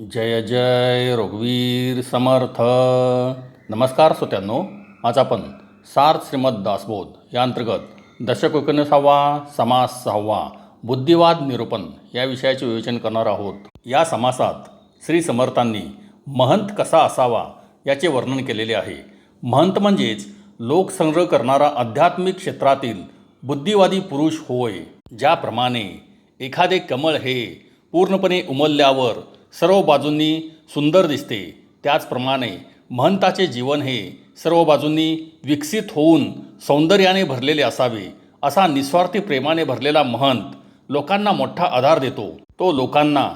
जय जय रघुवीर समर्थ. नमस्कार श्रोत्यांनो आज आपण सार श्रीमद दासबोध या अंतर्गत दशक एकोणीसावा समास सहावा बुद्धिवाद निरूपण या विषयाचे विवेचन करणार आहोत. या समासात श्री समर्थांनी महंत कसा असावा याचे वर्णन केलेले आहे. महंत म्हणजेच लोकसंग्रह करणारा आध्यात्मिक क्षेत्रातील बुद्धिवादी पुरुष होय ज्याप्रमाणे एखादे कमळ हे पूर्णपणे उमलल्यावर सर्व बाजूंनी सुंदर दिसते. त्याचप्रमाणे महंताचे जीवन हे सर्व बाजूंनी विकसित होऊन सौंदर्याने भरलेले असावे असा निस्वार्थी प्रेमाने भरलेला महंत लोकांना मोठा आधार देतो. तो लोकांना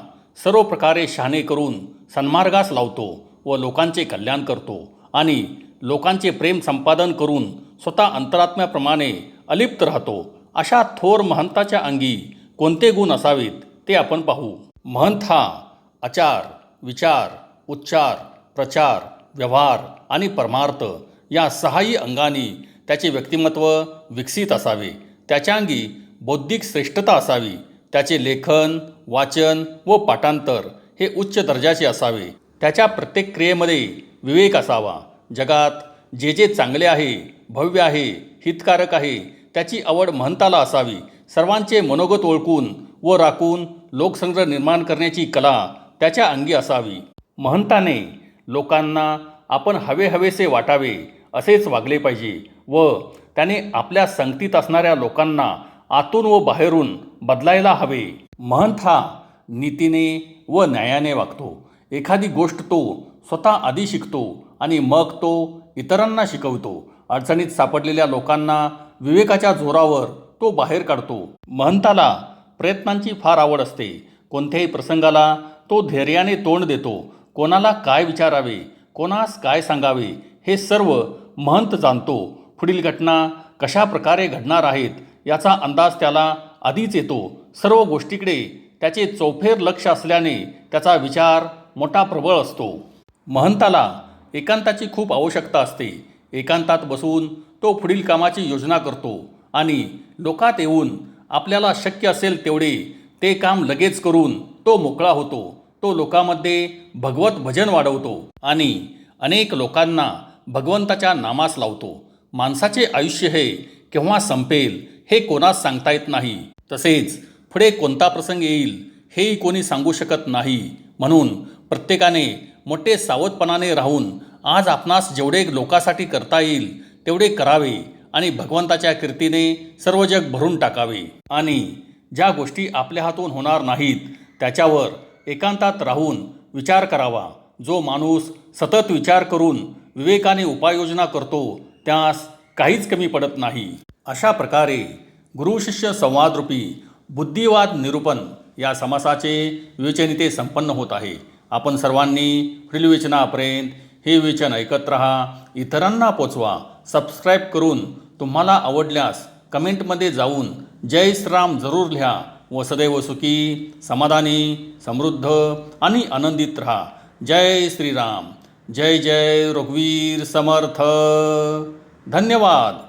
सर्व प्रकारे शहाणे करून सन्मार्गास लावतो व लोकांचे कल्याण करतो आणि लोकांचे प्रेम संपादन करून स्वतः अंतरात्म्याप्रमाणे अलिप्त राहतो. अशा थोर महंताच्या अंगी कोणते गुण असावेत ते आपण पाहू. महंत हा आचार विचार उच्चार प्रचार व्यवहार आणि परमार्थ या सहाही अंगांनी त्याचे व्यक्तिमत्व विकसित असावे. त्याच्या अंगी बौद्धिक श्रेष्ठता असावी. त्याचे लेखन वाचन व पाठांतर हे उच्च दर्जाचे असावे. त्याच्या प्रत्येक क्रियेमध्ये विवेक असावा. जगात जे जे चांगले आहे भव्य आहे हितकारक आहे त्याची आवड महंताला असावी. सर्वांचे मनोगत ओळखून व राखून लोकसंग्रह निर्माण करण्याची कला त्याच्या अंगी असावी. महंताने लोकांना आपण हवे हवेसे वाटावे असेच वागले पाहिजे व त्याने आपल्या संगतीत असणाऱ्या लोकांना आतून व बाहेरून बदलायला हवे. महंत हा नीतीने व न्यायाने वागतो. एखादी गोष्ट तो स्वतः आधी शिकतो आणि मग तो इतरांना शिकवतो. अडचणीत सापडलेल्या लोकांना विवेकाच्या जोरावर तो बाहेर काढतो. महंताला प्रयत्नांची फार आवड असते. कोणत्याही प्रसंगाला तो धैर्याने तोंड देतो. कोणाला काय विचारावे कोणास काय सांगावे हे सर्व महंत जाणतो. पुढील घटना कशा प्रकारे घडणार आहेत याचा अंदाज त्याला आधीच येतो. सर्व गोष्टीकडे त्याचे चौफेर लक्ष असल्याने त्याचा विचार मोठा प्रबळ असतो. महंताला एकांताची खूप आवश्यकता असते. एकांतात बसून तो पुढील कामाची योजना करतो आणि लोकात येऊन आपल्याला शक्य असेल तेवढे ते काम लगेच करून तो मोकळा होतो. तो लोकांमध्ये भगवत भजन वाढवतो आणि अनेक लोकांना भगवंताच्या नामास लावतो. माणसाचे आयुष्य हे केव्हा संपेल हे कोणास सांगता येत नाही. तसेच पुढे कोणता प्रसंग येईल हेही कोणी सांगू शकत नाही. म्हणून प्रत्येकाने मोठे सावधपणाने राहून आज आपणास जेवढे लोकासाठी करता येईल तेवढे करावे आणि भगवंताच्या कीर्तीने सर्व जग भरून टाकावे. आणि ज्या गोष्टी आपल्या हातून होणार नाहीत त्याच्यावर एकांतात राहून विचार करावा. जो माणूस सतत विचार करून विवेकाने उपाययोजना करतो त्यास काहीच कमी पडत नाही. अशा प्रकारे गुरुशिष्य संवादरूपी बुद्धिवाद निरूपण या समासाचे विवेचनिते संपन्न होत आहे. आपण सर्वांनी पुढील विवेचनापर्यंत हे विवेचन ऐकत राहा. इतरांना पोचवा. सबस्क्राईब करून तुम्हाला आवडल्यास कमेंटमध्ये जाऊन जय श्रीराम जरूर लिहा. व सदैव सुखी समाधानी समृद्ध आणि आनंदित राहा. जय श्रीराम. जय जय रघुवीर समर्थ. धन्यवाद.